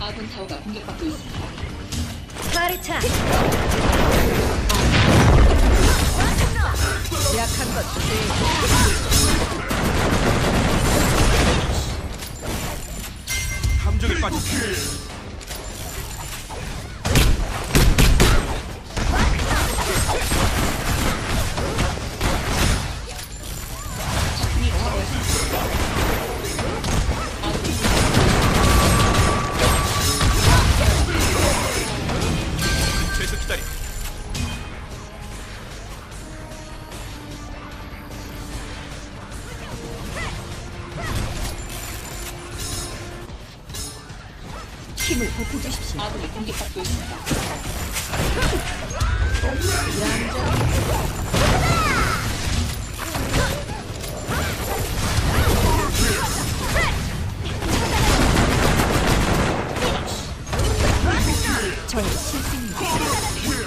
아군 타워가 공격받고 있습니다. 사리차. 약한 것 감정에 빠진 힘을 보태주십시오 아군이 공격받고 있습니다. 저의 실수입니다